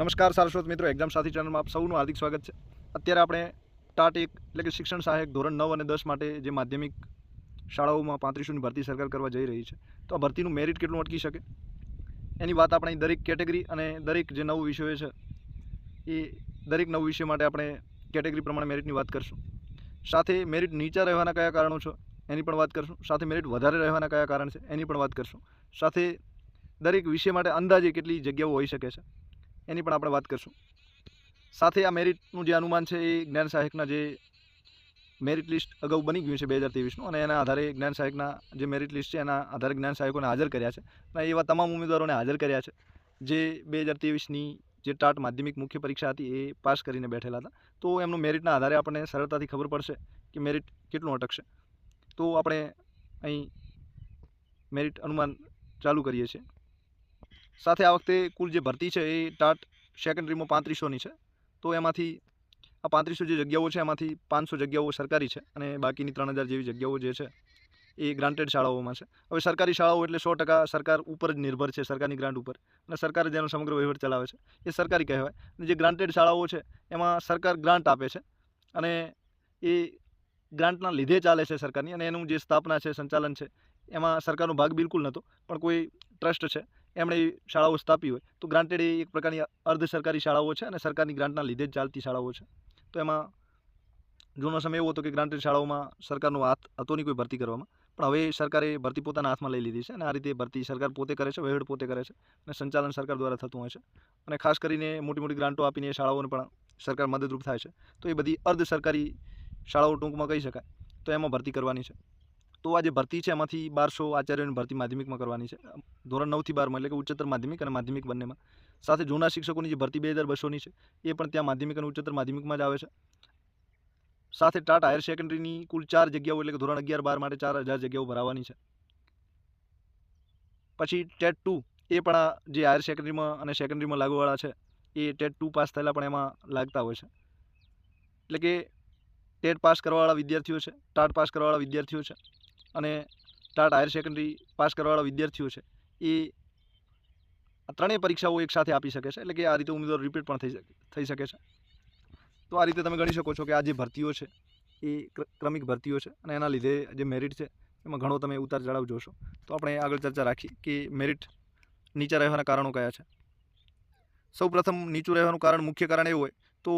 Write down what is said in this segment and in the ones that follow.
નમસ્કાર સારસ્વત મિત્રો એક્ઝામ સાથી ચેનલમાં આપ સૌનું હાર્દિક સ્વાગત છે. અત્યારે આપણે ટાટ એક, એટલે કે શિક્ષણ સહાયક ધોરણ નવ અને દસ માટે જે માધ્યમિક શાળાઓમાં પાંત્રીસોની ભરતી સરકાર કરવા જઈ રહી છે. તો આ ભરતીનું મેરિટ કેટલું અટકી શકે? એની વાત આપણે દરેક કેટેગરી અને દરેક જે નવ વિષયો છે, એ દરેક નવ વિષય માટે આપણે કેટેગરી પ્રમાણે મેરિટની વાત કરશું. સાથે મેરિટ નીચા રહેવાના કયા કારણો છે, એની પણ વાત કરશું. સાથે મેરિટ વધારે રહેવાના કયા કારણ છે, એની પણ વાત કરશું. સાથે દરેક વિષય માટે અંદાજે કેટલી જગ્યાઓ હોઈ શકે છે? એની પણ આપણે વાત કરશું. સાથે આ મેરિટનું જે અનુમાન છે એ જ્ઞાન સહાયકના જે મેરિટ લિસ્ટ અગાઉ બની ગયું છે બે હજાર ત્રેવીસનું અને એના આધારે જ્ઞાન સહાયકના જે મેરિટ લિસ્ટ છે એના આધારે જ્ઞાન સહાયકોને હાજર કર્યા છે. અને એવા તમામ ઉમેદવારોને હાજર કર્યા છે જે બે હજાર ત્રેવીસની જે ટાટ માધ્યમિક મુખ્ય પરીક્ષા હતી એ પાસ કરીને બેઠેલા હતા. તો એમનું મેરિટના આધારે આપણને સરળતાથી ખબર પડશે કે મેરિટ કેટલું અટકશે. તો આપણે અહીં મેરિટ અનુમાન ચાલુ કરીએ છીએ. સાથે આ વખતે કુલ જે ભરતી છે એ ટાટ સેકન્ડરીમાં પાંત્રીસોની છે. તો એમાંથી આ પાંત્રીસો જે જગ્યાઓ છે એમાંથી પાંચસો જગ્યાઓ સરકારી છે અને બાકીની ત્રણ હજાર જેવી જગ્યાઓ જે છે એ ગ્રાન્ટેડ શાળાઓમાં છે. હવે સરકારી શાળાઓ એટલે સો ટકા સરકાર ઉપર જ નિર્ભર છે, સરકારની ગ્રાન્ટ ઉપર. અને સરકાર જેનો સમગ્ર વહીવટ ચલાવે છે એ સરકારી કહેવાય. અને જે ગ્રાન્ટેડ શાળાઓ છે એમાં સરકાર ગ્રાન્ટ આપે છે અને એ ગ્રાન્ટના લીધે ચાલે છે સરકારની. અને એનું જે સ્થાપના છે, સંચાલન છે એમાં સરકારનો ભાગ બિલકુલ નહોતો. પણ કોઈ ટ્રસ્ટ છે એમણે શાળાઓ સ્થાપી હોય. તો ગ્રાન્ટેડ એ એક પ્રકારની અર્ધ સરકારી શાળાઓ છે અને સરકારની ગ્રાન્ટના લીધે જ ચાલતી શાળાઓ છે. તો એમાં જૂનો સમય એવો હતો કે ગ્રાન્ટેડ શાળાઓમાં સરકારનો હાથ હતો નહીં કોઈ ભરતી કરવામાં. પણ હવે સરકારે ભરતી પોતાના હાથમાં લઈ લીધી છે અને આ રીતે ભરતી સરકાર પોતે કરે છે, વહીવટ પોતે કરે છે અને સંચાલન સરકાર દ્વારા થતું હોય છે. અને ખાસ કરીને મોટી મોટી ગ્રાન્ટો આપીને શાળાઓને પણ સરકાર મદદરૂપ થાય છે. તો એ બધી અર્ધ સરકારી શાળાઓ ટૂંકમાં કહી શકાય. તો એમાં ભરતી કરવાની છે. તો આ જે ભરતી છે, એમાંથી બારસો આચાર્યોની ભરતી માધ્યમિકમાં કરવાની છે. ધોરણ નવથી બારમાં એટલે કે ઉચ્ચતર માધ્યમિક અને માધ્યમિક બંનેમાં. સાથે જૂના શિક્ષકોની જે ભરતી બે હજાર બસોની છે, એ પણ ત્યાં માધ્યમિક અને ઉચ્ચતર માધ્યમિકમાં જ આવે છે. સાથે ટાટ હાયર સેકન્ડરીની કુલ ચાર જગ્યાઓ એટલે કે ધોરણ અગિયાર બાર માટે ચાર હજાર જગ્યાઓ ભરાવાની છે. પછી ટેટ ટુ, એ પણ આ જે હાયર સેકન્ડરીમાં અને સેકન્ડરીમાં લાગુવાળા છે, એ ટેટ ટુ પાસ થયેલા પણ એમાં લાગતા હોય છે. એટલે કે ટેટ પાસ કરવાવાળા વિદ્યાર્થીઓ છે, ટાટ પાસ કરવાવાળા વિદ્યાર્થીઓ છે. અને ટાટ હાયર સેકન્ડરી પાસ કરવાવાળા વિદ્યાર્થીઓ છે, એ આ ત્રણેય પરીક્ષાઓ એક સાથે આપી શકે છે, એટલે કે આ રીતે ઉમેદવાર રિપીટ પણ થઈ થઈ શકે છે. તો આ રીતે તમે ગણી શકો છો કે આ જે ભરતીઓ છે, એ ક્રમિક ભરતીઓ છે અને એના લીધે જે મેરિટ છે, એમાં ઘણો તમે ઉતાર ચઢાવ જોશો. તો આપણે આગળ ચર્ચા રાખી કે મેરિટ નીચા રહેવાના કારણો કયા છે. સૌ પ્રથમ નીચું રહેવાનું કારણ મુખ્ય કારણ એવું હોય તો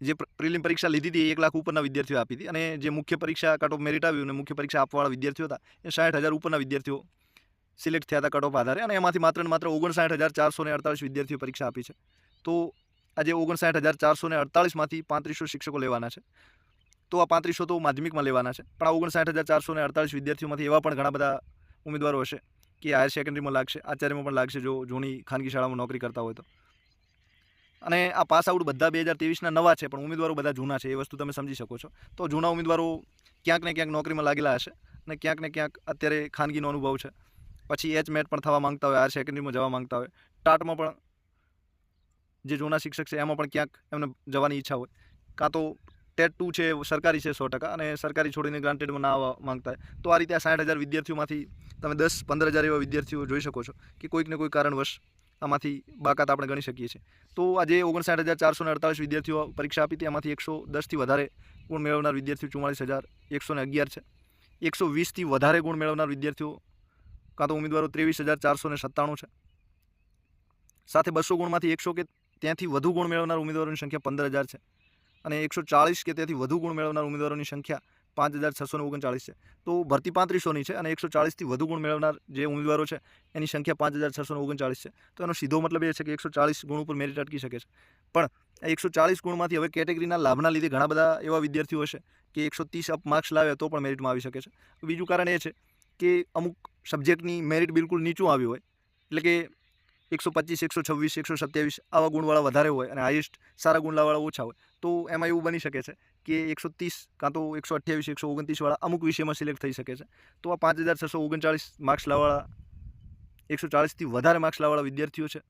જે પ્રિલિમ પરીક્ષા લીધી હતી એક લાખ ઉપરના વિદ્યાર્થીઓ આપી હતી અને જે મુખ્ય પરીક્ષા કટ ઓફ મેરિટ આવ્યું અને મુખ્ય પરીક્ષા આપવાવાળા વિદ્યાર્થીઓ હતા, એ સાઠ હજાર ઉપરના વિદ્યાર્થીઓ સિલેક્ટ થયા હતા કટ ઓફ આધારે અને એમાંથી માત્ર માત્ર ઓગણસાઠ હજાર ચારસો ને અડતાલીસ વિદ્યાર્થીઓ પરીક્ષા આપી છે. તો આજે ઓગણસાઠ હજાર ચારસો ને અડતાલીસમાંથી પાંત્રીસો શિક્ષકો લેવાના છે. તો આ પાંત્રીસો તો માધ્યમિકમાં લેવાના છે, પણ આ ઓગણસાઠ હજાર ચારસો ને અડતાલીસ વિદ્યાર્થીઓમાંથી એવા પણ ઘણા બધા ઉમેદવારો હશે કે હાયર સેકન્ડરીમાં લાગશે, આચાર્યમાં પણ લાગશે જો, જૂની ખાનગી શાળામાં નોકરી કરતા હોય તો. અને આ પાસ આઉટ બધા બે હજાર ત્રેવીસના નવા છે, પણ ઉમેદવારો બધા જૂના છે, એ વસ્તુ તમે સમજી શકો છો. તો જૂના ઉમેદવારો ક્યાંક ને ક્યાંક નોકરીમાં લાગેલા હશે અને ક્યાંક ને ક્યાંક અત્યારે ખાનગીનો અનુભવ છે. પછી એચ મેટ પણ થવા માંગતા હોય હાયર સેકન્ડરીમાં જવા માંગતા હોય. ટાટમાં પણ જે જૂના શિક્ષક છે, એમાં પણ ક્યાંક એમને જવાની ઈચ્છા હોય. કાં તો ટેટ ટુ છે, સરકારી છે સો ટકા અને સરકારી છોડીને ગ્રાન્ટેડમાં ના આવવા માંગતા હોય. તો આ રીતે આ સાઠ હજાર વિદ્યાર્થીઓમાંથી તમે દસ પંદર હજાર એવા વિદ્યાર્થીઓ જોઈ શકો છો કે કોઈક ને કોઈ કારણવશ આમાંથી બાકાત આપણે ગણી શકીએ છીએ. તો આજે ઓગણસાઠ હજાર ચારસો અડતાલીસ વિદ્યાર્થીઓ પરીક્ષા આપી હતી. એમાંથી એકસો દસથી વધારે ગુણ મેળવનાર વિદ્યાર્થીઓ ચુમ્માળીસ હજાર, એકસો અગિયાર છે. એકસો વીસથી વધારે ગુણ મેળવનાર વિદ્યાર્થીઓ, કાં તો ઉમેદવારો ત્રેવીસ હજાર ચારસો સત્તાણું છે. સાથે બસો ગુણમાંથી એકસો કે ત્યાંથી વધુ ગુણ મેળવનાર ઉમેદવારોની સંખ્યા પંદર હજાર છે. અને એકસો ચાળીસ કે ત્યાંથી વધુ ગુણ મેળવનાર ઉમેદવારોની સંખ્યા પાંચ હજાર છસો ને ઓગણચાળીસ છે. તો ભરતી પાંત્રીસોની છે અને એકસો ચાળીસથી વધુ ગુણ મેળવનાર જે ઉમેદવારો છે, એની સંખ્યા પાંચ હજાર છસો ઓગણચાળીસ છે. તો એનો સીધો મતલબ એ છે કે એકસો ચાળીસ ગુણ ઉપર મેરિટ અટકી શકે છે. પણ આ એકસો ચાળીસ ગુણમાંથી હવે કેટેગરીના લાભના લીધે ઘણા બધા એવા વિદ્યાર્થીઓ છે કે એકસો ત્રીસ અપ માર્ક્સ લાવે તો પણ મેરિટમાં આવી શકે છે. બીજું કારણ એ છે કે અમુક સબ્જેક્ટની મેરિટ બિલકુલ નીચું આવ્યું હોય, એટલે કે એકસો પચીસ, એકસો છવ્વીસ, એકસો સત્યાવીસ આવા ગુણવાળા વધારે હોય અને હાઈએસ્ટ સારા ગુણવાળા ઓછા હોય તો એમાં એવું બની શકે છે કે એકસો ત્રીસ કાં તો એકસો અઠ્યાવીસ, એકસો ઓગણત્રીસવાળા અમુક વિષયમાં સિલેક્ટ થઈ શકે છે. તો આ પાંચ હજાર છસો ઓગણચાળીસ માર્ક્સ લાવવાળા એકસો ચાળીસથી વધારે માર્ક્સ લાવવાળા વિદ્યાર્થીઓ છે.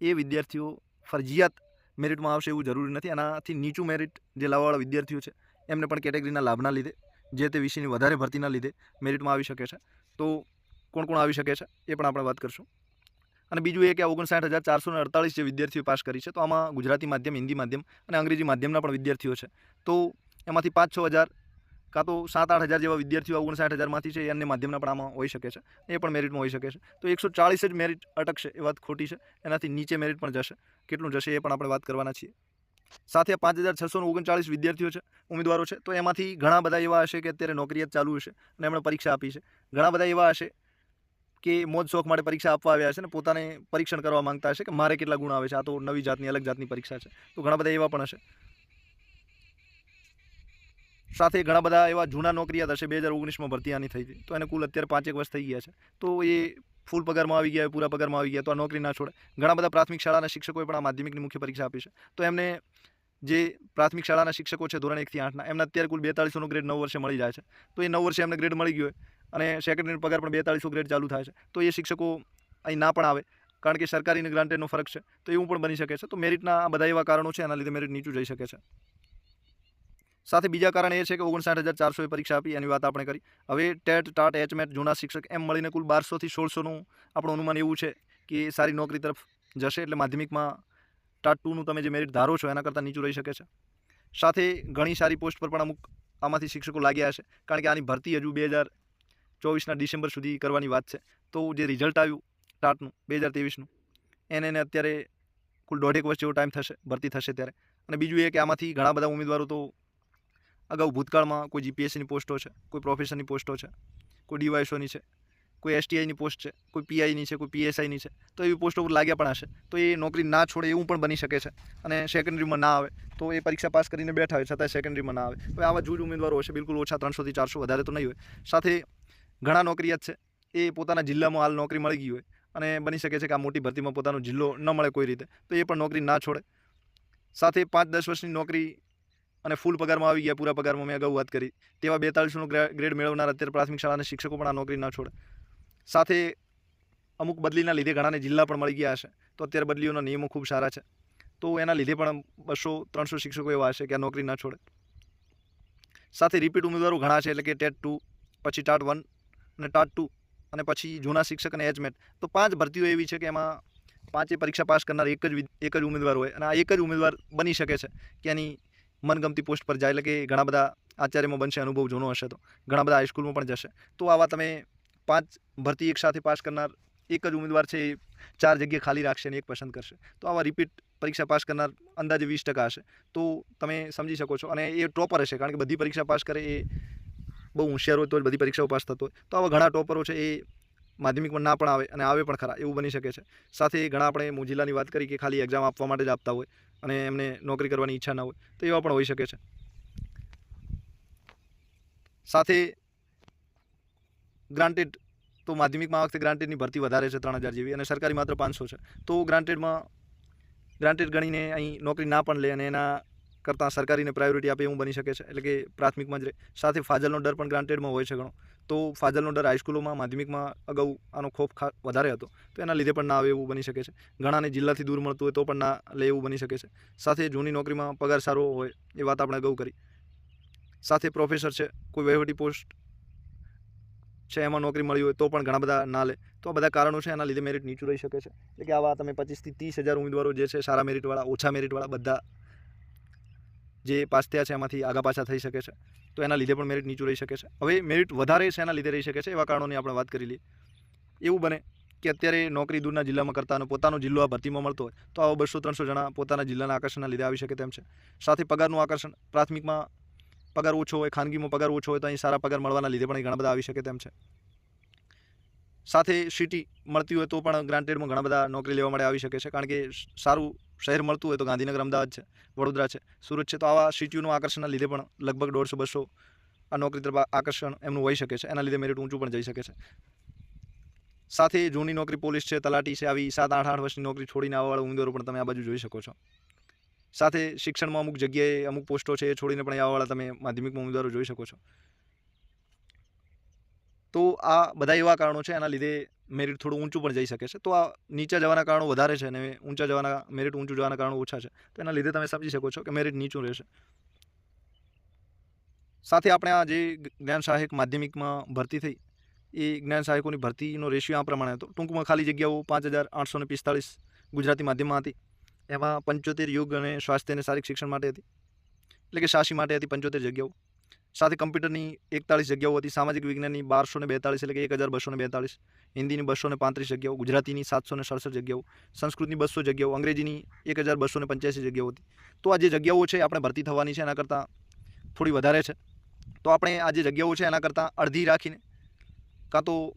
એ વિદ્યાર્થીઓ ફરજિયાત મેરિટમાં આવશે એવું જરૂરી નથી. આનાથી નીચું મેરિટ જે લાવવાવાળા વિદ્યાર્થીઓ છે, એમને પણ કેટેગરીના લાભના લીધે, જે તે વિષયની વધારે ભરતીના લીધે મેરિટમાં આવી શકે છે. તો કોણ કોણ આવી શકે છે, એ પણ આપણે વાત કરશું. અને બીજું એ કે ઓગણસાઠ હજાર ચારસો અડતાળીસ જે વિદ્યાર્થીઓ પાસ કરી છે, તો આમાં ગુજરાતી માધ્યમ, હિન્દી માધ્યમ અને અંગ્રેજી માધ્યમના પણ વિદ્યાર્થીઓ છે. તો એમાંથી પાંચ છ હજાર કાં તો સાત આઠ હજાર જેવા વિદ્યાર્થીઓ ઓગણસાઠ હજારમાંથી છે, એ અન્ય માધ્યમના પણ આમાં હોઈ શકે છે. એ પણ મેરિટમાં હોઈ શકે છે. તો એકસો ચાળીસ જ મેરિટ અટકશે, એ વાત ખોટી છે. એનાથી નીચે મેરિટ પણ જશે. કેટલું જશે એ પણ આપણે વાત કરવાના છીએ. સાથે પાંચ હજાર છસો ઓગણચાળીસ વિદ્યાર્થીઓ છે, ઉમેદવારો છે, તો એમાંથી ઘણા બધા એવા હશે કે અત્યારે નોકરી જ ચાલુ હશે અને એમણે પરીક્ષા આપી છે. ઘણા બધા એવા હશે કે મોજ શોખ માટે પરીક્ષા આપવા આવ્યા હશે ને પોતાને પરીક્ષણ કરવા માંગતા હશે કે મારે કેટલા ગુણ આવે છે? આ તો નવી જાતની, અલગ જાતની પરીક્ષા છે. તો ઘણા બધા એવા પણ હશે. સાથે ઘણા બધા એવા જૂના નોકરિયાત હશે, બે હજાર ઓગણીસમાં ભરતી આની થઈ હતી. તો એને કુલ અત્યારે પાંચેક વર્ષ થઈ ગયા છે. તો એ ફૂલ પગારમાં આવી ગયા, પૂરા પગારમાં આવી ગયા, તો આ નોકરી ના છોડે ઘણા બધા પ્રાથમિક શાળાના શિક્ષકોએ પણ આ માધ્યમિકની મુખ્ય પરીક્ષા આપી છે. તો એમને જે પ્રાથમિક શાળાના શિક્ષકો છે ધોરણ એકથી આઠના, એમને અત્યારે કુલ બેતાળીસોનો ગ્રેડ નવ વર્ષે મળી જાય છે. તો એ નવ વર્ષે એમને ગ્રેડ મળી ગયો હોય. અને સેકન્ડરી પગાર પણ બેતાળીસો ગ્રેડ ચાલુ થાય છે. તો એ શિક્ષકો અહીં ના પણ આવે, કારણ કે સરકારી અને ગ્રાન્ટેડનો ફરક છે. તો એવું પણ બની શકે છે. તો મેરિટના બધા એવા કારણો છે, એના લીધે મેરિટ નીચું જઈ શકે છે. સાથે બીજા કારણ એ છે કે ઓગણસાઠ હજાર ચારસોએ પરીક્ષા આપી, એની વાત આપણે કરી. હવે ટેટ, ટાટ, એચમેટ, જૂના શિક્ષક એમ મળીને કુલ બારસોથી સોળસોનું આપણું અનુમાન એવું છે કે સારી નોકરી તરફ જશે. એટલે માધ્યમિકમાં ટાટ ટુનું તમે જે મેરિટ ધારો છો, એના કરતાં નીચું રહી શકે છે. સાથે ઘણી સારી પોસ્ટ પર પણ અમુક આમાંથી શિક્ષકો લાગ્યા હશે. કારણ કે આની ભરતી હજુ બે હજાર ચોવીસના ડિસેમ્બર સુધી કરવાની વાત છે. તો જે રિઝલ્ટ આવ્યું ટાટનું બે હજાર ત્રેવીસનું, એને એને અત્યારે કુલ દોઢેક વર્ષ જેવો ટાઈમ થશે, ભરતી થશે ત્યારે. અને બીજું એ કે આમાંથી ઘણા બધા ઉમેદવારો તો અગાઉ ભૂતકાળમાં કોઈ જીપીએસસીની પોસ્ટો છે, કોઈ પ્રોફેસરની પોસ્ટો છે, કોઈ ડીવાયસોની છે, કોઈ એસટીઆઈની પોસ્ટ છે, કોઈ પીઆઈની છે, કોઈ પીએસઆઈની છે, તો એવી પોસ્ટો ઉપર લાગ્યા પણ હશે. તો એ નોકરી ના છોડે એવું પણ બની શકે છે. અને સેકન્ડરીમાં ના આવે, તો એ પરીક્ષા પાસ કરીને બેઠા હોય છતાં સેકન્ડરીમાં ના આવે. હવે આવા જૂજ ઉમેદવારો હશે, બિલકુલ ઓછા ત્રણસોથી ચારસો વધારે તો નહીં હોય. સાથે ઘણા નોકરિયાત છે. એ પોતાના જિલ્લામાં હાલ નોકરી મળી ગઈ હોય અને બની શકે છે કે આ મોટી ભરતીમાં પોતાનો જિલ્લો ન મળે કોઈ રીતે, તો એ પણ નોકરી ના છોડે. સાથે પાંચ દસ વર્ષની નોકરી અને ફૂલ પગારમાં આવી ગયા, પૂરા પગારમાં મેં અગાઉ વાત કરી. તેવા બેતાળીસોનો ગ્રેડ મેળવનાર અત્યારે પ્રાથમિક શાળાના શિક્ષકો પણ આ નોકરી ના છોડે. સાથે અમુક બદલીના લીધે ઘણાને જિલ્લા પણ મળી ગયા હશે, તો અત્યારે બદલીઓના નિયમો ખૂબ સારા છે. તો એના લીધે પણ બસો ત્રણસો શિક્ષકો એવા હશે કે આ નોકરી ના છોડે. સાથે રિપીટ ઉમેદવારો ઘણા છે એટલે કે ટેટ ટુ, પછી ટાટ વન અને ટાટ ટુ અને પછી જૂના શિક્ષક અને એચમેટ તો પાંચ ભરતીઓ એવી છે કે એમાં પાંચે પરીક્ષા પાસ કરનાર એક જ એક જ ઉમેદવાર હોય અને આ એક જ ઉમેદવાર બની શકે છે કે એની મનગમતી પોસ્ટ પર જાય. એટલે કે ઘણા બધા આચાર્યમાં બનશે, અનુભવ જૂનો હશે તો. ઘણા બધા હાઈસ્કૂલમાં પણ જશે. તો આવા તમે પાંચ ભરતી એકસાથે પાસ કરનાર એક જ ઉમેદવાર છે એ ચાર જગ્યાએ ખાલી રાખશે અને એક પસંદ કરશે. તો આવા રિપીટ પરીક્ષા પાસ કરનાર અંદાજે વીસ ટકા હશે. તો તમે સમજી શકો છો અને એ ટોપર હશે કારણ કે બધી પરીક્ષા પાસ કરે એ બહુ હોશિયાર હોય તો જ બધી પરીક્ષાઓ પાસ થતો હોય. તો આવા ઘણા ટોપરો છે એ માધ્યમિકમાં ના પણ આવે અને આવે પણ ખરા, એવું બની શકે છે. સાથે ઘણા આપણે મોજીલાની વાત કરી કે ખાલી એક્ઝામ આપવા માટે જ આપતા હોય અને એમને નોકરી કરવાની ઈચ્છા ના હોય, તો એવા પણ હોઈ શકે છે. સાથે ગ્રાન્ટેડ તો માધ્યમિકમાં આ વખતે ગ્રાન્ટેડની ભરતી વધારે છે ત્રણ હજાર જેવી અને સરકારી માત્ર પાંચસો છે. તો ગ્રાન્ટેડમાં ગ્રાન્ટેડ ગણીને અહીં નોકરી ના પણ લે અને એના કરતાં સરકારીને પ્રાયોરિટી આપે એવું બની શકે છે. એટલે કે પ્રાથમિકમાં જ રહે. સાથે ફાજલનો ડર પણ ગ્રાન્ટેડમાં હોય છે ઘણો. તો ફાજલનો ડર હાઈસ્કૂલોમાં માધ્યમિકમાં અગાઉ આનો ખોફ વધારે હતો. તો એના લીધે પણ ના આવે એવું બની શકે છે. ઘણાને જિલ્લાથી દૂર મળતું હોય તો પણ ના લે એવું બની શકે છે. સાથે જૂની નોકરીમાં પગાર સારો હોય એ વાત આપણે અગાઉ કરી. સાથે પ્રોફેસર છે, કોઈ વહીવટી પોસ્ટ છે એમાં નોકરી મળી હોય તો પણ ઘણા બધા ના લે. તો આ બધા કારણો છે, એના લીધે મેરિટ નીચું રહી શકે છે. એટલે કે આવા તમે પચીસથી ત્રીસ હજાર ઉમેદવારો જે છે, સારા મેરિટવાળા ઓછા મેરિટવાળા બધા જે પાસ થયા છે, એમાંથી આગા પાછા થઈ શકે છે. તો એના લીધે પણ મેરિટ નીચું રહી શકે છે. હવે મેરિટ વધારે છે, એના લીધે રહી શકે છે, એવા કારણોની આપણે વાત કરી લઈએ. એવું બને કે અત્યારે નોકરી દૂરના જિલ્લામાં કરતા અને પોતાનો જિલ્લો આ ભરતીમાં મળતો હોય, તો આવા બસો ત્રણસો જણા પોતાના જિલ્લાના આકર્ષણના લીધે આવી શકે તેમ છે. સાથે પગારનું આકર્ષણ, પ્રાથમિકમાં પગાર ઓછો હોય, ખાનગીમાં પગાર ઓછો હોય, તો અહીં સારા પગાર મળવાના લીધે પણ ઘણા બધા આવી શકે તેમ છે. સાથે સિટી મળતી હોય તો પણ ગ્રાન્ટેડમાં ઘણા બધા નોકરી લેવા માટે આવી શકે છે, કારણ કે સારું શહેર મળતું હોય તો ગાંધીનગર, અમદાવાદ છે, વડોદરા છે. સુરત છે તો આવા સિટીઓનું આકર્ષણના લીધે પણ લગભગ દોઢસો, બસો આ નોકરી તરફ આકર્ષણ એમનું હોઈ શકે છે. એના લીધે મેરિટ ઊંચું પણ જઈ શકે છે. સાથે જૂની નોકરી પોલીસ છે, તલાટી છે, આવી સાત, આઠ આઠ વર્ષની નોકરી છોડીને આવવાવાળા ઉમેદવારો પણ તમે આ બાજુ જોઈ શકો છો. સાથે શિક્ષણમાં અમુક જગ્યાએ અમુક પોસ્ટો છે એ છોડીને પણ આવવાવાળા તમે માધ્યમિકમાં ઉમેદવારો જોઈ શકો છો. તો આ બધા એવા કારણો છે, એના લીધે મેરિટ થોડું ઊંચું પણ જઈ શકે છે. તો આ નીચા જવાના કારણો વધારે છે અને ઊંચા જવાના મેરિટ ઊંચું જવાના કારણો ઓછા છે. તો એના લીધે તમે સમજી શકો છો કે મેરિટ નીચું રહેશે. સાથે આપણે આ જે જ્ઞાન સહાયક માધ્યમિકમાં ભરતી થઈ, એ જ્ઞાન સહાયકોની ભરતીનો રેશિયો આ પ્રમાણે હતો. ટૂંકમાં ખાલી જગ્યાઓ પાંચ હજાર આઠસો ને પિસ્તાળીસ ગુજરાતી માધ્યમમાં હતી. એમાં પંચોતેર યોગ અને સ્વાસ્થ્ય અને શારીરિક શિક્ષણ માટે હતી. એટલે કે સાસી માટે હતી પંચોતેર જગ્યાઓ. સાથે કમ્પ્યુટરની એકતાળીસ જગ્યાઓ હતી, સામાજિક વિજ્ઞાનની બારસો ને બેતાળીસ એટલે કે એક હજાર બસો ને બેતાળીસ, હિન્દીની બસો ને પાંત્રીસ જગ્યાઓ, ગુજરાતીની સાતસો ને સડસઠ જગ્યાઓ, સંસ્કૃતની બસો જગ્યાઓ, અંગ્રેજીની એક હજાર બસો ને પંચ્યાસી જગ્યાઓ હતી. તો આ જે જગ્યાઓ છે આપણે ભરતી થવાની છે, એના કરતાં થોડી વધારે છે. તો આપણે આ જે જગ્યાઓ છે એના કરતાં અડધી રાખીને કાં તો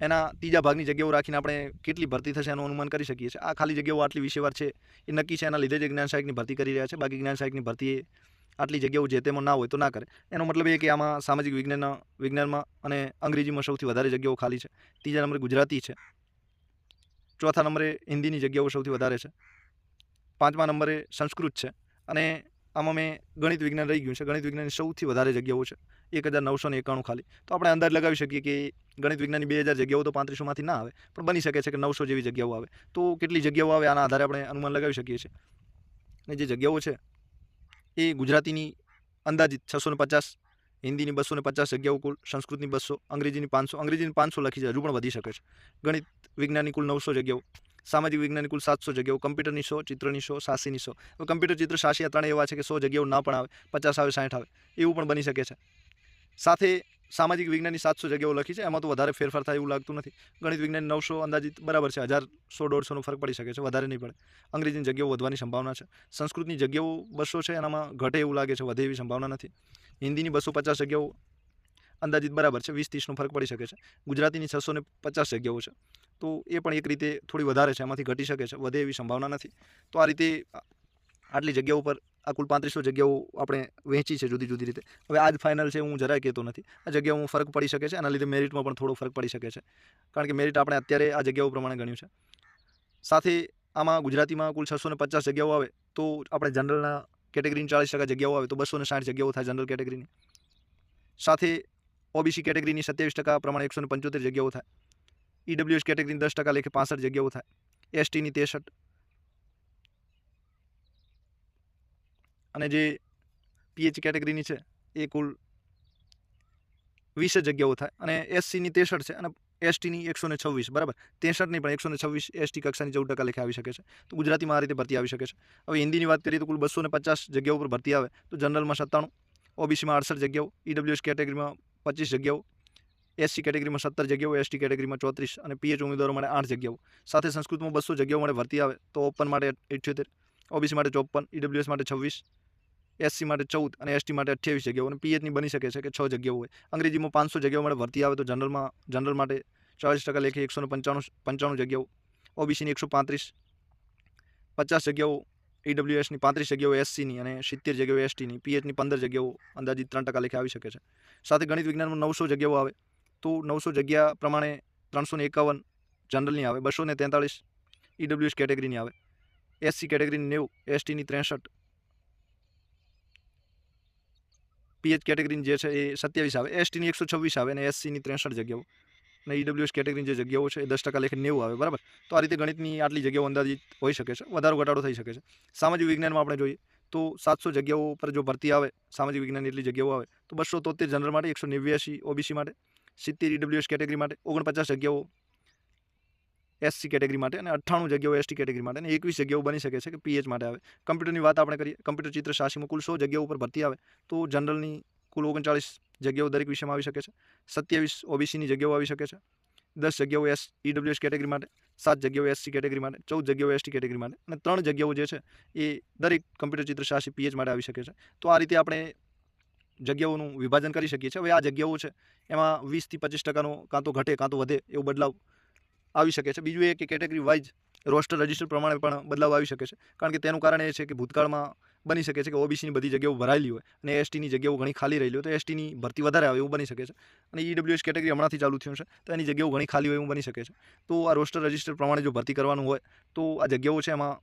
એના ત્રીજા ભાગની જગ્યાઓ રાખીને આપણે કેટલી ભરતી થશે એનું અનુમાન કરી શકીએ છીએ. આ ખાલી જગ્યાઓ આટલી વિશેવાર છે એ નક્કી છે, એના લીધે જ જ્ઞાન સહાયકની ભરતી કરી રહ્યા છે. બાકી જ્ઞાન સહાયકની ભરતી આટલી જગ્યાઓ જે તેમાં ના હોય તો ના કરે. એનો મતલબ એ કે આમાં સામાજિક વિજ્ઞાન, વિજ્ઞાનમાં અને અંગ્રેજીમાં સૌથી વધારે જગ્યાઓ ખાલી છે. ત્રીજા નંબરે ગુજરાતી છે. ચોથા નંબરે હિન્દીની જગ્યાઓ સૌથી વધારે છે. પાંચમા નંબરે સંસ્કૃત છે. અને આમાં મેં ગણિત વિજ્ઞાન રહી ગયું છે. ગણિત વિજ્ઞાનની સૌથી વધારે જગ્યાઓ છે. એક હજાર નવસો ને એકાણું ખાલી. તો આપણે અંદાજ લગાવી શકીએ કે ગણિત વિજ્ઞાનની બે હજાર જગ્યાઓ તો પાંત્રીસોમાંથી ના આવે. પણ બની શકે છે કે નવસો જેવી જગ્યાઓ આવે. તો કેટલી જગ્યાઓ આવે આના આધારે આપણે અનુમાન લગાવી શકીએ છીએ. અને જે જગ્યાઓ છે એ ગુજરાતીની અંદાજિત છસો ને પચાસ, હિન્દીની બસો ને પચાસ જગ્યાઓ કુલ, સંસ્કૃતની બસો, અંગ્રેજીની પાંચસો અંગ્રેજીની પાંચસો લખી છે હજુ પણ વધી શકે છે. ગણિત વિજ્ઞાનની કુલ નવસો જગ્યાઓ, સામાજિક વિજ્ઞાનની કુલ સાતસો જગ્યાઓ, કમ્પ્યુટરની સો, ચિત્રની સો, સાસીની સો. હવે કમ્પ્યુટર, ચિત્ર, સાસી આ ત્રણે એવા છે કે સો જગ્યાઓ ના પણ આવે, પચાસ આવે સાઠ આવે, એવું પણ બની શકે છે. સાથે સામાજિક વિજ્ઞાનની સાતસો જગ્યાઓ લખી છે. એમાં તો વધારે ફેરફાર થાય એવું લાગતું નથી. ગણિત, વિજ્ઞાન, નવસો અંદાજિત બરાબર છે. હજાર સો, દોઢસોનો ફરક પડી શકે છે. વધારે નહીં પડે. અંગ્રેજીની જગ્યાઓ વધવાની સંભાવના છે. સંસ્કૃતની જગ્યાઓ બસો છે. એનામાં ઘટે એવું લાગે છે. વધે એવી સંભાવના નથી. હિન્દીની બસો પચાસ જગ્યાઓ અંદાજિત બરાબર છે. વીસ, ત્રીસનો ફરક પડી શકે છે. ગુજરાતીની છસો ને પચાસ જગ્યાઓ છે. તો એ પણ એક રીતે થોડી વધારે છે. એમાંથી ઘટી શકે છે. વધે એવી સંભાવના નથી. તો આ રીતે આટલી જગ્યાઓ પર આ કુલ પાંત્રીસો જગ્યાઓ આપણે વહેંચી છે જુદી જુદી રીતે. હવે આજ ફાઇનલ છે, હું જરાય કહેતો નથી. આ જગ્યાઓમાં ફરક પડી શકે છે, એના લીધે મેરિટમાં પણ થોડો ફરક પડી શકે છે. કારણ કે મેરિટ આપણે અત્યારે આ જગ્યાઓ પ્રમાણે ગણ્યું છે. સાથે આમાં ગુજરાતીમાં કુલ છસો પચાસ જગ્યાઓ આવે, તો આપણે જનરલના કેટેગરીની ચાળીસ ટકા જગ્યાઓ આવે, તો બસો સાઠ જગ્યાઓ થાય જનરલ કેટેગરીની સાથે ઓબીસી કેટેગરીની સત્યાવીસ ટકા પ્રમાણે એકસો પંચોતેર જગ્યાઓ થાય. ઈડબ્લ્યુએસ કેટેગરીની દસ ટકા લેખે પાસઠ જગ્યાઓ થાય. એસટીની તેસઠ અને જે પીએચ કેટેગરીની છે, એ કુલ વીસ જગ્યાઓ થાય. અને એસસીની ત્રેસઠ છે અને એસટીની એકસો ને છવ્વીસ, બરાબર? તેસઠ નહીં, પણ એકસો ને છવ્વીસ એસટી કક્ષાની ચૌદ ટકા લેખે આવી શકે છે. તો ગુજરાતીમાં આ રીતે ભરતી આવી શકે છે. હવે હિન્દીની વાત કરીએ તો કુલ બસો ને પચાસ જગ્યાઓ પર ભરતી આવે. તો જનરલમાં સત્તાણું, ઓબીસીમાં અડસઠ જગ્યાઓ ઈડબ્લ્યુએસ કેટેગરીમાં પચીસ જગ્યાઓ એસસી કેટેગરીમાં સત્તર જગ્યાઓ એસટી કેટેગરીમાં ચોત્રીસ અને પીએચ ઉમેદવારો માટે આઠ જગ્યાઓ. સાથે સંસ્કૃતમાં બસો જગ્યાઓ માટે ભરતી આવે તો ઓપન માટે ઇઠ્યોતેર ઓબીસી માટે ચોપન ઈડબ્લ્યુએસ માટે છવ્વીસ એસસી માટે ચૌદ અને એસટી માટે અઠ્યાવીસ જગ્યાઓ અને પીએચની બની શકે છે કે છ જગ્યાઓ હોય. અંગ્રેજીમાં પાંચસો જગ્યાઓ માટે ભરતી આવે તો જનરલમાં, જનરલ માટે ચાલીસ ટકા લેખે એકસો પંચાણું પંચાણું જગ્યાઓ. ઓબીસીની એકસો પાંત્રીસ, પચાસ જગ્યાઓ, ઈડબ્લ્યુએસની પાંત્રીસ જગ્યાઓ, એસસીની અને સિત્તેર જગ્યાઓ, એસટીની. પીએચની પંદર જગ્યાઓ, અંદાજિત ત્રણ ટકા લેખે આવી શકે છે. સાથે ગણિત વિજ્ઞાનમાં નવસો જગ્યાઓ આવે તો નવસો જગ્યા પ્રમાણે ત્રણસો એકાવન જનરલની આવે, બસો ને તેતાળીસ ઈડબ્લ્યુએસ કેટેગરીની આવે. એસસી કેટેગરીની નેવું, એસટીની ત્રેસઠ પીએચ કેટેગરીની જે છે એ સત્યાવીસ આવે એસટીની એકસો છવ્વીસ આવે અને એસસીની ત્રેસઠ જગ્યાઓ. અને ઈડબ્લ્યુએસ કેટેગરીની જે જગ્યાઓ છે એ દસ ટકા લેખે નેવું આવે, બરાબર? તો આ રીતે ગણિતની આટલી જગ્યાઓ અંદાજિત હોઈ શકે છે. વધારો ઘટાડો થઈ શકે છે. સામાજિક વિજ્ઞાનમાં આપણે જોઈએ તો સાતસો જગ્યાઓ પર જો ભરતી આવે, સામાજિક વિજ્ઞાનની એટલી જગ્યાઓ આવે, તો બસો તોતેર જનરલ માટે, એકસો નેવ્યાસી ઓબીસી માટે, સિત્તેર ઈડબ્લ્યુએસ કેટેગરી માટે, ઓગણપચાસ જગ્યાઓ એસસી કેટેગરી માટે અને અઠ્ઠાણું જગ્યાઓ એસટી કેટેગરી માટે અને એકવીસ જગ્યાઓ બની શકે છે કે પીએચ માટે આવે. કમ્પ્યુટરની વાત આપણે કરીએ કમ્પ્યુટર ચિત્ર શાસીમાં કુલ સો જગ્યાઓ ઉપર ભરતી આવે. તો જનરલની કુલ ઓગણચાળીસ જગ્યાઓ દરેક વિષયમાં આવી શકે છે. સત્યાવીસ ઓબીસીની જગ્યાઓ આવી શકે છે. દસ જગ્યાઓ એસ ઈડબ્લ્યુએસ કેટેગરી માટે, સાત જગ્યાઓ એસસી કેટેગરી માટે, ચૌદ જગ્યાઓ એસટી કેટેગરી માટે અને ત્રણ જગ્યાઓ જે છે એ દરેક કમ્પ્યુટર ચિત્ર શાસી પીએચ માટે આવી શકે છે. તો આ રીતે આપણે જગ્યાઓનું વિભાજન કરી શકીએ છીએ. હવે આ જગ્યાઓ છે, એમાં વીસથી પચીસ ટકાનો કાં તો ઘટે, કાં તો વધે એવો બદલાવ આવી શકે છે. બીજું એ કે કેટેગરી વાઇઝ રોસ્ટર રજિસ્ટર પ્રમાણે પણ બદલાવ આવી શકે છે. કારણ કે તેનું કારણ એ છે કે ભૂતકાળમાં બની શકે છે કે ઓબીસીની બધી જગ્યાઓ ભરાયેલી હોય અને એસટીની જગ્યાઓ ઘણી ખાલી રહેલી હોય તો એસટીની ભરતી વધારે આવે એવું બની શકે છે. અને ઈડબ્લ્યુએસ કેટેગરી હમણાંથી ચાલુ થયું છે. તો એની જગ્યાઓ ઘણી ખાલી હોય એવું બની શકે છે. તો આ રોસ્ટર રજિસ્ટર પ્રમાણે જો ભરતી કરવાનું હોય તો આ જગ્યાઓ છે એમાં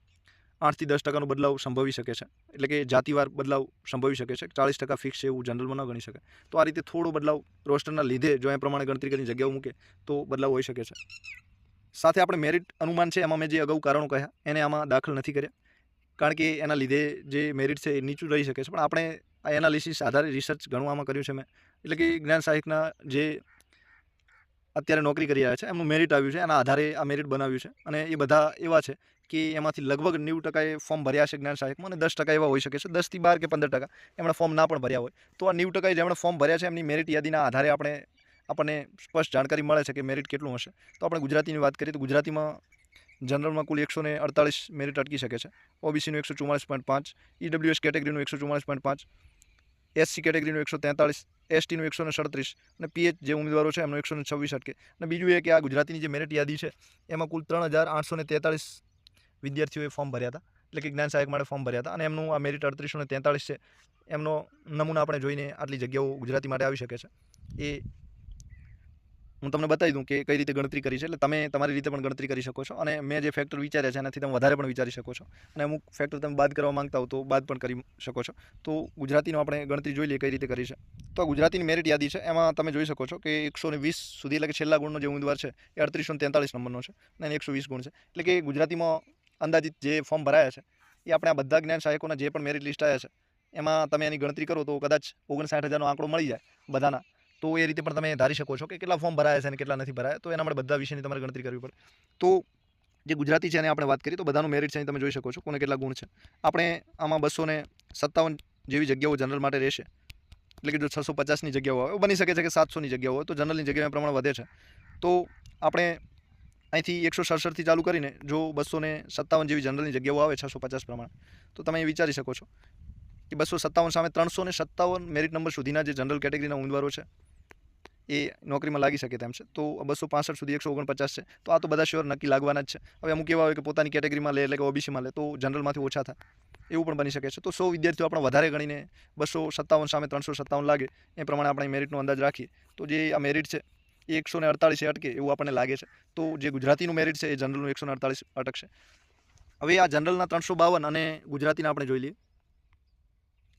આઠથી દસ ટકાનો બદલાવ સંભવી શકે છે. એટલે કે જાતિવાર બદલાવ સંભવી શકે છે. ચાળીસ ટકા ફિક્સ છે એવું જનરલમાં ન ગણી શકે તો આ રીતે થોડો બદલાવ રોસ્ટરના લીધે જો એ પ્રમાણે ગણતરી કરીને જગ્યાઓ મૂકે તો બદલાવ હોઈ શકે છે. સાથે આપણે મેરિટ અનુમાન છે, એમાં મેં જે અગાઉ કારણો કહ્યા, એને આમાં દાખલ નથી કર્યા. કારણ કે એના લીધે જે મેરિટ છે, એ નીચું રહી શકે છે. પણ આપણે આ એનાલિસિસ આધારે રિસર્ચ ઘણું આમાં કર્યું છે મેં. એટલે કે જ્ઞાન સાહિત્યના જે અત્યારે નોકરી કરી રહ્યા છે, એમનું મેરિટ આવ્યું છે, એના આધારે આ મેરિટ બનાવ્યું છે. અને એ બધા એવા છે કે એમાંથી લગભગ નેવું ટકાએ ફોર્મ ભર્યા છે જ્ઞાન સહાયકમાં અને દસ ટકા એવા હોઈ શકે છે. દસથી બાર કે પંદર ટકા એમણે ફોર્મ ના પણ ભર્યા હોય. તો આ નેવું ટકાએ જેમણે ફોર્મ ભર્યા છે, એમની મેરિટ યાદીના આધારે આપણે આપણને સ્પષ્ટ જાણકારી મળે છે કે મેરિટ કેટલું હશે. તો આપણે ગુજરાતીની વાત કરીએ તો ગુજરાતીમાં જનરલમાં કુલ એકસો ને અડતાલીસ મેરિટ અટકી શકે છે. ઓબીસીનું એકસો ચુમ્માલીસ પોઈન્ટ પાંચ ઈડબ્લ્યુએસ કેટેગરીનું એકસો ચુમ્માલીસ પોઈન્ટ પાંચ એસસી કેટેગરીનું એકસો તેતાળીસ એસટીનું એકસો ને સડત્રીસ અને પીએચ જે ઉમેદવારો છે એમનું એકસો ને છવ્વીસ અટકે. અને બીજું એ કે આ ગુજરાતીની જે મેરિટ યાદી છે, એમાં કુલ ત્રણ હજાર આઠસો ને તેતાળીસ વિદ્યાર્થીઓએ ફોર્મ ભર્યા હતા. એટલે કે જ્ઞાન સહાયક માટે ફોર્મ ભર્યા હતા. અને એમનું આ મેરિટ અડત્રીસો ને તેતાળીસ છે, એમનો નમૂના આપણે જોઈને આટલી જગ્યાઓ ગુજરાતી માટે આવી શકે છે. એ હું તમને બતાવી દઉં કે કઈ રીતે ગણતરી કરી છે. એટલે તમે તમારી રીતે પણ ગણતરી કરી શકો છો અને મેં જે ફેક્ટર વિચાર્યા છે, એનાથી તમે વધારે પણ વિચારી શકો છો. અને અમુક ફેક્ટર તમે બાદ કરવા માંગતા હો તો બાદ પણ કરી શકો છો. તો ગુજરાતીનો આપણે ગણતરી જોઈ લઈએ કઈ રીતે કરી છે. તો ગુજરાતીની મેરિટ યાદી છે. એમાં તમે જોઈ શકો છો કે એકસો વીસ સુધી એટલે કે છેલ્લા ગુણનો જે ઉમેદવાર છે એ અડત્રીસો તેતાળીસ નંબરનો છે અને એકસો વીસ ગુણ છે. એટલે કે ગુજરાતીમાં અંદાજિત જે ફોર્મ ભરાયા છે એ આપણે આ બધા જ્ઞાન સહાયકોના જે પણ મેરિટ લિસ્ટ આવ્યા છે, એમાં તમે એની ગણતરી કરો તો કદાચ ઓગણસાઠ હજારનો આંકડો મળી જાય બધાના. તો એ રીતે પણ તમે ધારી શકો છો કે કેટલા ફોર્મ ભરાયા છે અને કેટલા નથી ભરાયા. તો એના માટે બધા વિષયની તમારે ગણતરી કરવી પડે. તો જે ગુજરાતી છે એની આપણે વાત કરીએ તો બધાનું મેરિટ છે તમે જોઈ શકો છો કોને કેટલા ગુણ છે. આપણે આમાં બસો સત્તાવન જેવી જગ્યાઓ જનરલ માટે રહેશે. એટલે કે જો છસો પચાસની જગ્યાઓ આવે, બની શકે છે કે સાતસોની જગ્યાઓ હોય, તો જનરલની જગ્યાએ પ્રમાણ વધે છે. તો આપણે અહીંથી એકસો સડસઠથી ચાલુ કરીને જો બસો સત્તાવન જેવી જનરલની જગ્યાઓ આવે છસો પચાસ પ્રમાણે, તો તમે એ વિચારી શકો છો કે બસો સત્તાવન સામે ત્રણસો સત્તાવન મેરિટ નંબર સુધીના જે જનરલ કેટેગરીના ઉમેદવારો છે એ નોકરીમાં લાગી શકે તેમ છે. તો બસો પાસઠ સુધી એકસો ઓગણપચાસ છે. તો આ તો બધા શ્યોર નક્કી લાગવાના જ છે. હવે અમુક એવા હોય કે પોતાની કેટેગરીમાં લે એટલે કે ઓબીસીમાં લે, તો જનરલમાંથી ઓછા થાય. એવું પણ બની શકે છે. તો સો વિદ્યાર્થીઓ આપણે વધારે ગણીને બસો સત્તાવન સામે ત્રણસો સત્તાવન લાગે, એ પ્રમાણે આપણે મેરિટનો અંદાજ રાખીએ. તો જે આ મેરિટ છે, એ એકસો ને અડતાળીસે અટકે એવું આપણને લાગે છે. તો જે ગુજરાતીનું મેરિટ છે, એ જનરલનું એકસો ને અડતાળીસ અટકશે. હવે આ જનરલના ત્રણસો બાવન અને ગુજરાતીના આપણે જોઈ લઈએ.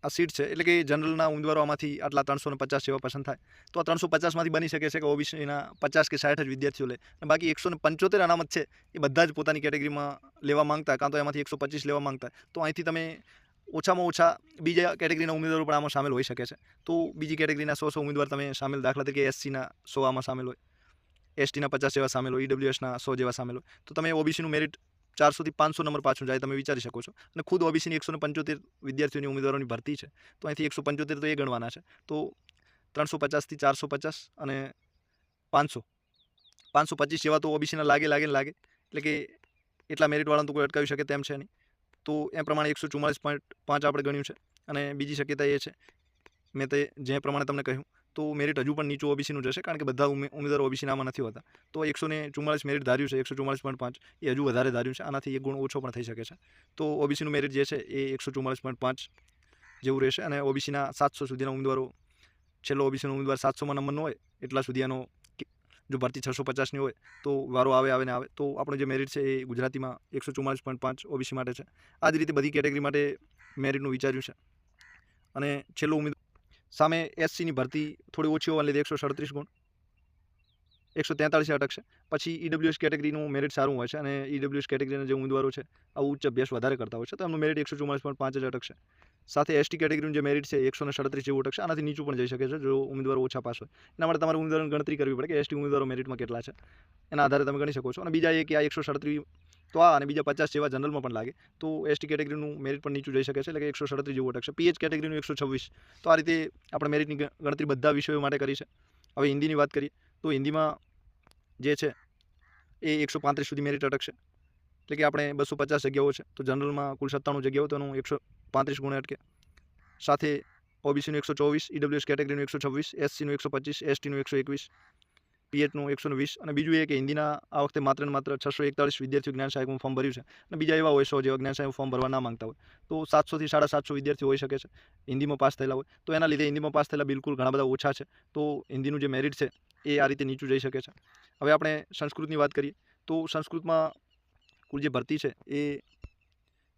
આ સીટ છે. એટલે કે જનરલના ઉમેદવારોમાંથી આટલા ત્રણસો પચાસ જેવા પસંદ થાય. તો આ ત્રણસો પચાસમાંથી બની શકે છે કે ઓબીસીના પચાસ કે સાઠ જ વિદ્યાર્થીઓ લે. અને બાકી એકસો ને પંચોતેર અનામત છે એ બધા જ પોતાની કેટેગરીમાં લેવા માંગતા કાં તો એમાંથી એકસો પચીસ લેવા માંગતા. તો અહીંથી તમે ઓછામાં ઓછા બીજા કેટેગરીના ઉમેદવારો પણ આમાં સામેલ હોઈ શકે છે. તો બીજી કેટેગરીના સો સો ઉમેદવાર તમે સામેલ દાખલા તરીકે એસસીના સો આમાં સામેલ હોય. એસટીના પચાસ જેવા સામેલ હોય. ઈડબ્લ્યુએસના સો જેવા સામેલ હોય. તો તમે ઓબીસીનું મેરિટ ચારસોથી પાંચસો નંબર પાછું જાય તમે વિચારી શકો છો. અને ખુદ ઓબીસીની એકસો પંચોતેર વિદ્યાર્થીઓની ઉમેદવારોની ભરતી છે. તો અહીંથી એકસો પંચોતેર તો એ ગણવાના છે. તો ત્રણસો પચાસથી ચારસો પચાસ અને પાંચસો. પાંચસો પચીસ જેવા તો ઓબીસીના લાગે લાગે લાગે. એટલે કે એટલા મેરિટવાળાને તો કોઈ અટકાવી શકે તેમ છે નહીં. તો એ પ્રમાણે એકસો ચુમ્માલીસ પોઈન્ટ પાંચ આપણે ગણ્યું છે. અને બીજી શક્યતા એ છે. મેં તે જે પ્રમાણે તમને કહ્યું તો મેરિટ હજુ પણ નીચું ઓબીસીનું જશે કારણ કે બધા ઉમે- ઉમેદવારો ઓબીસીનામાં નથી હોતા. તો એકસો ને ચુમ્માલીસ મેરિટ ધાર્યું છે, એકસો ચુમ્માલીસ પોઈન્ટ પાંચ, એ હજુ વધારે ધાર્યું છે, આનાથી એક ગુણ ઓછો પણ થઈ શકે છે. તો ઓબીસીનું મેરિટ જે છે, એ એકસો ચુમ્માલીસ પોઈન્ટ પાંચ જેવું રહેશે, અને ઓબીસીના સાતસો સુધીના ઉમેદવારો, છેલ્લો ઓબીસીનો ઉમેદવાર સાતસોમાં નંબરનો હોય, એટલા સુધી એનો જો ભરતી છસો પચાસની હોય, તો વારો આવે આવે ને આવે. તો આપણો જે મેરિટ છે, એ ગુજરાતીમાં એકસો ચુમ્માલીસ પોઈન્ટ પાંચ ઓબીસી માટે છે. આ જ રીતે બધી કેટેગરી માટે મેરિટનું વિચાર્યું છે. અને છેલ્લો ઉમેદવાર સામે એસસીની ભરતી થોડી ઓછી હોવાને લીધે એકસો સડત્રીસ ગુણ. એકસો તેતાળીસે અટકશે. પછી ઈડબ્લ્યુએસ કેટેગરીનું મેરિટ સારું હોય છે અને ઈડબ્લ્યુએસ કેટેગરીના જે ઉમેદવારો છે આ ઉચ્ચ અભ્યાસ વધારે કરતા હોય છે, તો એમનું મેરિટ એકસો ચુમ્માલીસ પોઈન્ટ પાંચ જ અટકશે. સાથે એસટી કેટેગરીનું જે મેરિટ છે એકસો ને સડત્રીસ જેવું અટકશે. આનાથી નીચું પણ જઈ શકે છે, જો ઉમેદવારો ઓછા પાસ હોય. એના માટે તમારે ઉમેદવારોની ગણતરી કરવી પડે કે એસટી ઉમેદવારો મેરિટમાં કેટલા છે. એના આધારે તમે ગણી શકો છો. અને બીજા એ કે આ એકસો સડત્રીસ તો આ અને બીજા પચાસ જેવા જનરલમાં પણ લાગે. તો એસટી કેટેગરીનું મેરિટ પણ નીચું જઈ શકે છે, એટલે કે એકસો સડત્રીસ જેવું અટકશે. પીએચ કેટેગરીનું એકસો છવ્વીસ. તો આ રીતે આપણે મેરિટની ગણતરી બધા વિષયો માટે કરી છે. હવે હિન્દીની વાત કરીએ, તો હિન્દીમાં જે છે, એ એકસો પાંત્રીસ સુધી મેરિટ અટકશે. એટલે કે આપણે બસો પચાસ જગ્યાઓ છે, તો જનરલમાં કુલ સત્તાણું જગ્યાઓ, તો એનું એકસો પાંત્રીસ ગુણે અટકે. સાથે ઓબીસીનું એકસો ચોવીસ ઈડબ્લ્યુએસ કેટેગરીનું એકસો છવ્વીસ, એસસીનું એકસો પચીસ, એસટીનું એકસો એકવીસ. પીએચનું એકસો વીસ અને બીજું એ કે હિન્દીના આ વખતે માત્ર ને માત્ર છસો એકતાળીસ વિદ્યાર્થીઓ જ્ઞાન સહાયકનું ફોર્મ ભર્યું છે અને બીજા એવા હોય સો જેવા જ્ઞાન સહાયક ફોર્મ ભરવા ના માંગતા હોય. તો સાતસોથી સાડા સાતસો વિદ્યાર્થીઓ હોઈ શકે છે. હિન્દીમાં પાસ થયેલા હોય. તો એના લીધે હિન્દીમાં પાસ થયેલા બિલકુલ ઘણા બધા ઓછા છે. તો હિન્દીનું જે મેરિટ છે એ આ રીતે નીચું જઈ શકે છે. હવે આપણે સંસ્કૃતની વાત કરીએ. તો સંસ્કૃતમાં કુલ જે ભરતી છે એ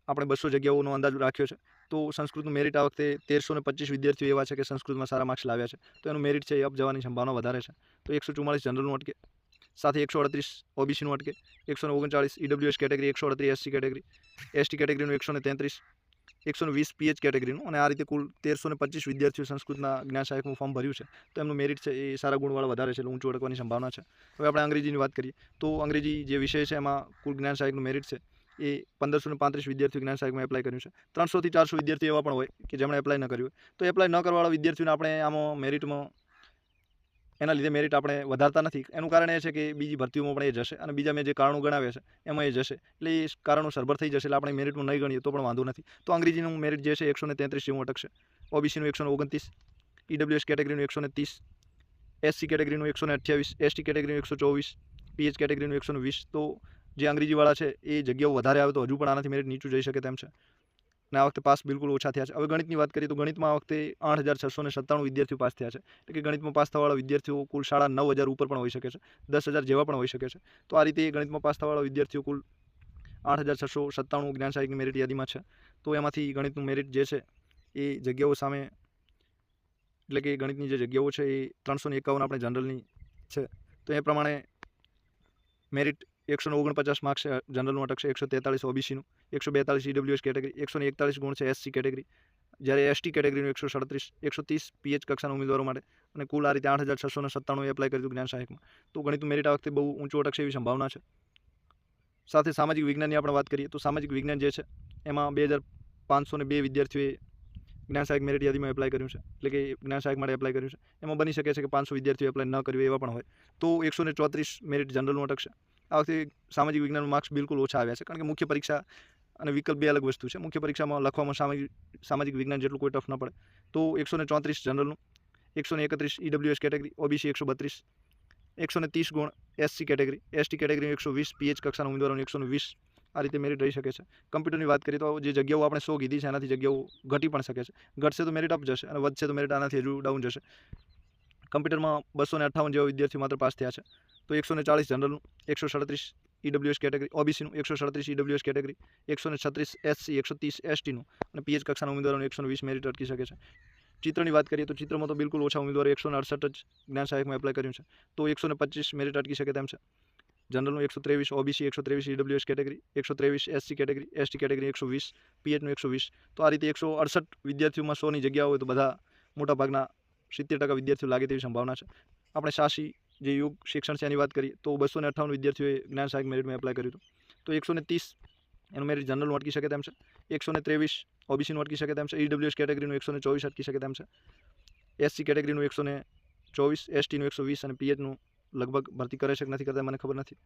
આપણે બસો જગ્યાઓનો અંદાજ રાખ્યો છે. તો સંસ્કૃતનું મેરિટ આ વખતે તેરસો ને પચીસ વિદ્યાર્થીઓ એવા છે કે સંસ્કૃતમાં સારા માર્ક્સ લાવ્યા છે. તો એનું મેરિટ છે એ અપ જવાની સંભાવના વધારે છે. તો એકસો ચુમ્માલીસ જનરલનું અટકે, સાથે એકસો અડત્રીસ ઓબીસીનું અટકે, એકસો ને ઓગણચાળીસ ઈડબ્લ્યુએસ કેટેગરી એકસો અડત્રીસ એસસી કેટેગરી એસટી કેટેગરીનું એકસો ને તેત્રીસ, એકસો વીસ પીએચ કેટેગરીનું અને આ રીતે કુલ તેરસો ને પચીસ વિદ્યાર્થીઓ સંસ્કૃતના જ્ઞાન સહાયકનું ફોર્મ ભર્યું છે. તો એમનું મેરિટ છે એ સારા ગુણવાળા વધારે છે એટલે ઊંચું અડકવાની સંભાવના છે. હવે આપણે અંગ્રેજીની વાત કરીએ. તો અંગ્રેજી જે વિષય છે એમાં કુલ જ્ઞાન સહાયકનું મેરિટ છે એ પંદરસો ને પાંત્રીસ વિદ્યાર્થીઓ જ્ઞાન સહાયકમાં એપ્લાય કર્યું છે. ત્રણસોથી ચારસો વિદ્યાર્થીઓ એવા પણ હોય કે જેમણે એપ્લાય ન કર્યું હોય. તો એપ્લાય ન કરવાવાળા વિદ્યાર્થીઓને આપણે આમાં મેરિટમાં એના લીધે મેરિટ આપણે વધારતા નથી. એનું કારણ એ છે કે બીજી ભરતીઓમાં પણ એ જશે અને બીજા મેં જે કારણો ગણાવ્યા છે, એમાં એ જશે. એટલે એ કારણો સરભર થઈ જશે એટલે આપણે મેરિટમાં નહીં ગણીએ તો પણ વાંધો નથી. તો અંગ્રેજીનું મેરિટ જે છે એકસો ને તેત્રીસ જેવું અટકશે. ઓબીસીનું એકસો ને ઓગણત્રીસ ઈડબ્લ્યુએસ કેટેગરીનું એકસો ને ત્રીસ એસસી કેટેગરીનું એકસો ને અઠ્યાવીસ એસટી કેટેગરીનું એકસો ચોવીસ પીએચ કેટેગરીનું એકસો વીસ. તો જે અંગ્રેજીવાળા છે, એ જગ્યાઓ વધારે આવે તો હજુ પણ આનાથી મેરિટ નીચું જઈ શકે તેમ છે. અને આ વખતે પાસ બિલકુલ ઓછા થયા છે. હવે ગણિતની વાત કરીએ તો ગણિતમાં આ વખતે આઠ હજાર છસો ને સત્તાણું વિદ્યાર્થીઓ પાસ થયા છે. એટલે કે ગણિતમાં પાસ થવાવાળા વિદ્યાર્થીઓ કુલ સાડા નવ હજાર ઉપર પણ હોઈ શકે છે. દસ હજાર જેવા પણ હોઈ શકે છે. તો આ રીતે ગણિતમાં પાસ થવાવાળા વિદ્યાર્થીઓ કુલ આઠ હજાર છસો સત્તાણું જ્ઞાન સહાયકની મેરિટ યાદીમાં છે. તો એમાંથી ગણિતનું મેરિટ જે છે, એ જગ્યાઓ સામે એટલે કે ગણિતની જે જગ્યાઓ છે, એ ત્રણસો ને એકાવન આપણે જનરલની છે. તો એ પ્રમાણે મેરિટ એકસો ઓગણપચાસ માર્ક્સ જનરલનું અટકશે એકસો તેતાળીસ ઓબીસીનું એકસો બેતાળીસ ઈડબ્લ્યુએસ કેટેગરી એકસો એકતાલીસ ગુણ છે એસસી કેટેગરી જ્યારે એસટી કેટેગરીનું એકસો સડત્રીસ, એકસો ત્રીસ પીએચ કક્ષાના ઉમેદવારો માટે અને કુલ આ રીતે આઠ હજાર છસો સત્તાણું એપ્લાય કર્યું જ્ઞાન સહાયકમાં તો ગણિત મેરિટ આ વખતે બહુ ઊંચું અટકશે એવી સંભાવના છે. સાથે સામાજિક વિજ્ઞાનની આપણે વાત કરીએ તો સામાજિક વિજ્ઞાન જે છે, એમાં બે હજાર પાંચસો બે વિદ્યાર્થીઓએ જ્ઞાન સહાયક મેરિટ યાદીમાં એપ્લાય કર્યું છે. એટલે કે જ્ઞાન સહાયક માટે એપ્લાય કર્યું છે. એમાં બની શકે છે કે પાંચસો વિદ્યાર્થીઓ એપ્લાય ન કર્યું એવા પણ હોય. તો એકસો ચોત્રીસ મેરિટ જનરલનું અટકશે. આ વખતે સામાજિક વિજ્ઞાનના માર્ક્સ બિલકુલ ઓછા આવ્યા છે. કારણ કે મુખ્ય પરીક્ષા અને વિકલ્પ બે અલગ વસ્તુ છે. મુખ્ય પરીક્ષામાં લખવામાં સામાજિક સામાજિક વિજ્ઞાન જેટલું કોઈ ટફ ન પડે. તો એકસો ને ચોત્રીસ જનરલનું, એકસો ને એકત્રીસ ઈડબ્લ્યુએસ કેટેગરી ઓબીસી એકસો બત્રીસ, એકસો ને ત્રીસ ગુણ એસસી કેટેગરી એસટી કેટેગરી એકસો વીસ પીએચ કક્ષાના ઉમેદવારોને એકસો વીસ આ રીતે મેરિટ રહી શકે છે. કમ્પ્યુટરની વાત કરીએ તો જે જગ્યાઓ આપણે સો કીધી છે, એનાથી જગ્યાઓ ઘટી પણ શકે છે. ઘટશે તો મેરિટ અપ જશે અને વધશે તો મેરિટ આનાથી હજુ ડાઉન જશે. કમ્પ્યુટરમાં બસો ને અઠ્ઠાવન જેવા વિદ્યાર્થીઓ માત્ર પાસ થયા છે. તો એકસો ને ચાળીસ જનરલનું, એકસો સાડત્રીસ ઈડબ્લ્યુએસ કેટેગરી ઓબીસીનું એકસો સાડત્રીસ ઈડબ્લ્યુએસ કેટેગરી, એકસો ને છત્રીસ એસસી એકસો ત્રીસ એસટીનું અને પીએચ કક્ષાના ઉમેદવારોને એકસો વીસ મેરિટ અટકી શકે છે. ચિત્રની વાત કરીએ તો ચિત્રમાં તો બિલકુલ ઓછા ઉમેદવારો, એકસો ને અડસઠ જ જ્ઞાન સહાયકમાં એપ્લાય કર્યું છે. તો એકસો ને પચીસ મેરિટ અટકી શકે તેમ છે. જનરલનું એકસો ત્રેવીસ ઓબીસી એકસો ત્રેવીસ ઈડબ્લ્યુએસ કેટેગરી, એકસો ત્રેવીસ એસસી કેટેગરી એસટી કેટેગરી, એકસો વીસ પીએચનું એકસો વીસ. તો આ રીતે એકસો અડસઠ વિદ્યાર્થીઓમાં સોની જગ્યા હોય તો બધા મોટાભાગના સિત્તેર ટકા વિદ્યાર્થીઓ લાગે તેવી સંભાવના છે. આપણે શાસી જે યોગ શિક્ષણ છે એની વાત કરીએ, તો બસો ને અઠ્ઠાવન વિદ્યાર્થીઓએ જ્ઞાન સહાયક મેરિટમાં એપ્લાય કર્યું હતું. તો એકસો ને ત્રીસ એનું મેરિટ જનરલનું અટકી શકે તેમ છે. એકસો ને ત્રેવીસ ઓબીસીનું અટકી શકે તેમ છે. ઈડબ્લ્યુએસ કેટેગરીનું એકસો ને ચોવીસ અટકી શકે તેમ છે. એસસી કેટેગરીનું એકસો ને ચોવીસ એસટીનું એકસો વીસ અને પીએચનું લગભગ ભરતી કરે છે કે નથી કરતા મને ખબર નથી.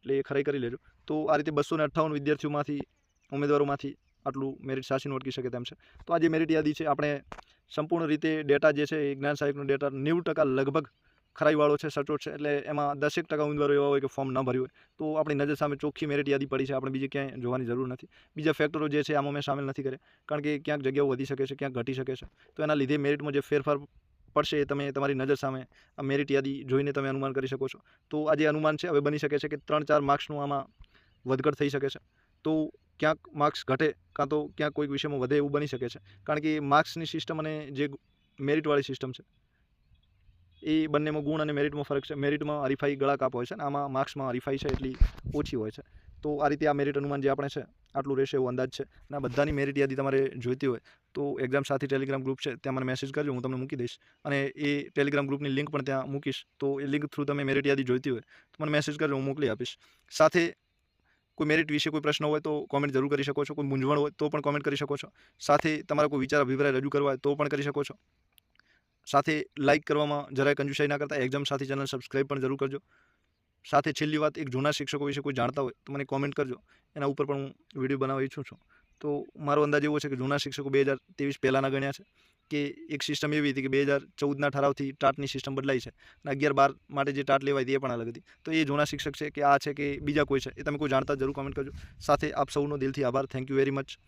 એટલે એ ખરાઈ કરી લેજો. તો આ રીતે બસો ને અઠ્ઠાવન વિદ્યાર્થીઓમાંથી, ઉમેદવારોમાંથી આટલું મેરિટ સાચીનું અટકી શકે તેમ છે. તો આ જે મેરિટ યાદી છે, આપણે સંપૂર્ણ રીતે ડેટા જે છે એ જ્ઞાન સાહેબનો ડેટા નેવું ટકા લગભગ ખરાઈવાળો છે, સચોટ છે, એટલે એમાં દસેક ટકા ઉમેદવારો એવા હોય કે ફોર્મ ન ભર્યું હોય, તો આપણી નજર સામે ચોખ્ખી મેરિટ યાદી પડી છે, આપણે બીજે ક્યાંય જોવાની જરૂર નથી. બીજા ફેક્ટરો જે છે, આમાં મેં સામેલ નથી કર્યા, કારણ કે ક્યાંક જગ્યાઓ વધી શકે છે, ક્યાંક ઘટી શકે છે. તો એના લીધે મેરિટમાં જે ફેરફાર પડશે એ તમે, તમારી નજર સામે આ મેરિટ યાદી જોઈને તમે અનુમાન કરી શકો છો. તો આ જે અનુમાન છે, હવે બની શકે છે કે ત્રણ ચાર માર્ક્સનું આમાં વધઘટ થઈ શકે છે. તો ક્યાંક માર્ક્સ ઘટે, કાં તો ક્યાંક કોઈક વિષયમાં વધે એવું બની શકે છે. કારણ કે માર્ક્સની સિસ્ટમ અને જે મેરિટવાળી સિસ્ટમ છે એ બંનેમાં ગુણ અને મેરિટમાં ફરક છે. મેરિટમાં હરીફાઈ ગળા કાપ હોય છે અને આમાં માર્ક્સમાં હરીફાઈ છે એટલી ઓછી હોય છે. તો આ રીતે આ મેરિટ અનુમાન જે આપણે છે, આટલું રહેશે એવો અંદાજ છે. અને આ બધાની મેરિટ યાદી તમારે જોઈતી હોય, તો એક્ઝામ સાથી ટેલિગ્રામ ગ્રુપ છે, ત્યાં મને મેસેજ કરજો, હું તમને મૂકી દઈશ. અને એ ટેલિગ્રામ ગ્રુપની લિંક પણ ત્યાં મૂકીશ. તો એ લિંક થ્રુ તમે મેરિટ યાદી જોઈતી હોય, તો મને મેસેજ કરજો, હું મોકલી આપીશ. સાથે કોઈ મેરિટ વિશે કોઈ પ્રશ્ન હોય તો કોમેન્ટ જરૂર કરી શકો છો. કોઈ મૂંઝવણ હોય તો પણ કોમેન્ટ કરી શકો છો. સાથે તમારા કોઈ વિચાર, અભિપ્રાય રજૂ કરવા હોય તો પણ કરી શકો છો. સાથે લાઇક કરવામાં જરાય કંજુસાઈ ના કરતા. એક્ઝામ સાથી ચેનલ સબસ્ક્રાઈબ પણ જરૂર કરજો. સાથે છેલ્લી વાત, એક જૂના શિક્ષકો વિશે કોઈ જાણતા હોય, તો મને કોમેન્ટ કરજો. એના ઉપર પણ હું વીડિયો બનાવવા ઈચ્છું છું. તો મારો અંદાજ એવો છે કે જૂના શિક્ષકો બે હજાર ત્રેવીસ પહેલાંના ગણ્યા છે, કે એક સિસ્ટમ એવી હતી કે બે હજાર ચૌદના ઠરાવથી ટાટની સિસ્ટમ બદલાઈ છે, અને અગિયાર બાર માટે જે ટાટ લેવાય હતી એ પણ અલગ હતી. તો એ જૂના શિક્ષક છે કે આ છે કે બીજા કોઈ છે, એ તમે કોઈ જાણતા જરૂર કોમેન્ટ કરજો. સાથે આપ સૌનો દિલથી આભાર. Thank you very much